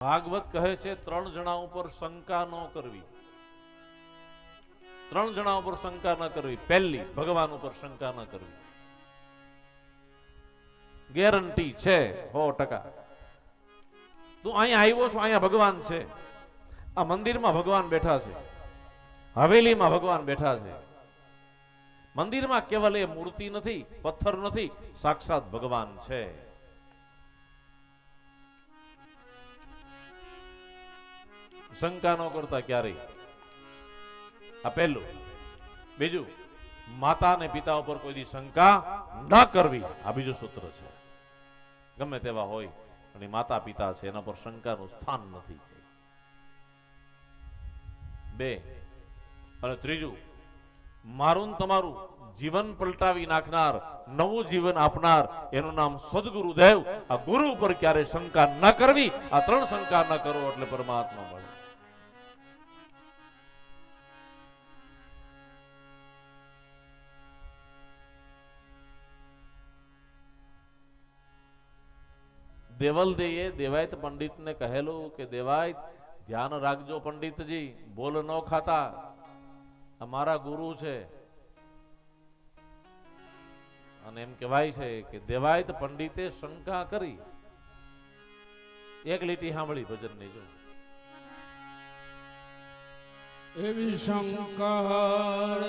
ભાગવત કહે છે, ત્રણ જણા ઉપર શંકા ન કરવી. ત્રણ જણા ઉપર શંકા ન કરવી. પહેલી, ભગવાન ઉપર શંકા ન કરવી. ગેરંટી છે, સો ટકા. તું અહીંયા આવ્યો છો, અહીંયા ભગવાન છે. આ મંદિરમાં ભગવાન બેઠા છે. હવેલીમાં ભગવાન બેઠા છે. મંદિરમાં કેવલ એ મૂર્તિ નથી, પથ્થર નથી, સાક્ષાત ભગવાન છે. શંકા ન કરતા ક્યારેય. આ પહેલું. બીજું, માતા અને પિતા ઉપર કોઈ શંકા ન કરવી. આ બીજું સૂત્ર છે. ગમે તેવા હોય અને માતા પિતા છે, એના પર શંકાનું સ્થાન નથી. બે. અને ત્રીજું મારું તમારું જીવન પલટાવી નાખનાર, નવું જીવન આપનાર, એનું નામ સદગુરુદેવ. આ ગુરુ ઉપર ક્યારે શંકા ન કરવી, આ ત્રણ શંકા ન કરો એટલે પરમાત્મા મળે. દેવલદેએ દેવાયત પંડિતને કહેલું કે, દેવાયત, ધ્યાન રાખજો પંડિતજી, બોલ ન ખાતા. અમારા ગુરુ છે. અને એમ કહેવાય છે કે, દેવાયત પંડિતે શંકા કરી. એક લીટી સાંભળી ભજનની જો. એવી શંકર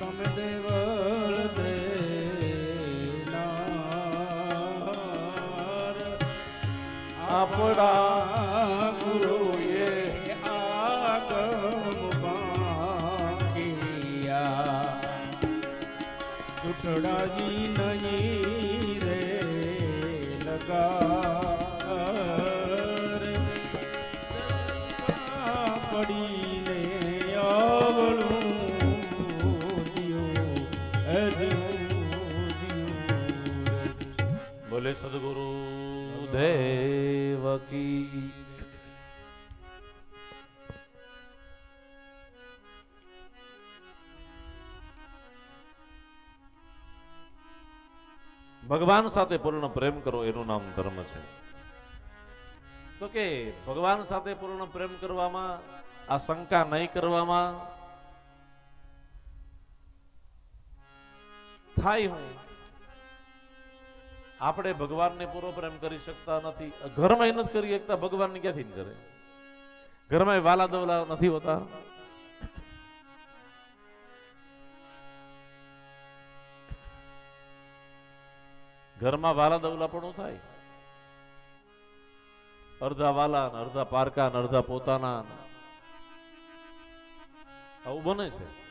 તમે દેવળ દેનાર આપણા ગુરુએ આગમ બાંકિયા ચૂંટડાજી નહીં રે લગાર. પડીને બોલે સદગુરુ દેવકી ભગવાન સાથે પૂર્ણ પ્રેમ કરો એનું નામ ધર્મ છે તો કે ભગવાન સાથે પૂર્ણ પ્રેમ કરવામાં આ શંકા નહીં કરવામાં થાય હું આપણે ભગવાનને પૂરો પ્રેમ કરી શકતા નથી. ઘરમાં નથી કરી શકતા ભગવાનને ક્યાંથી કરે? ઘરમાં વાલા દવલા નથી હોતા. ઘરમાં વાલા દવલા પણ થાય. અડધા વાલા અડધા પારકા અડધા પોતાના આવું બને છે.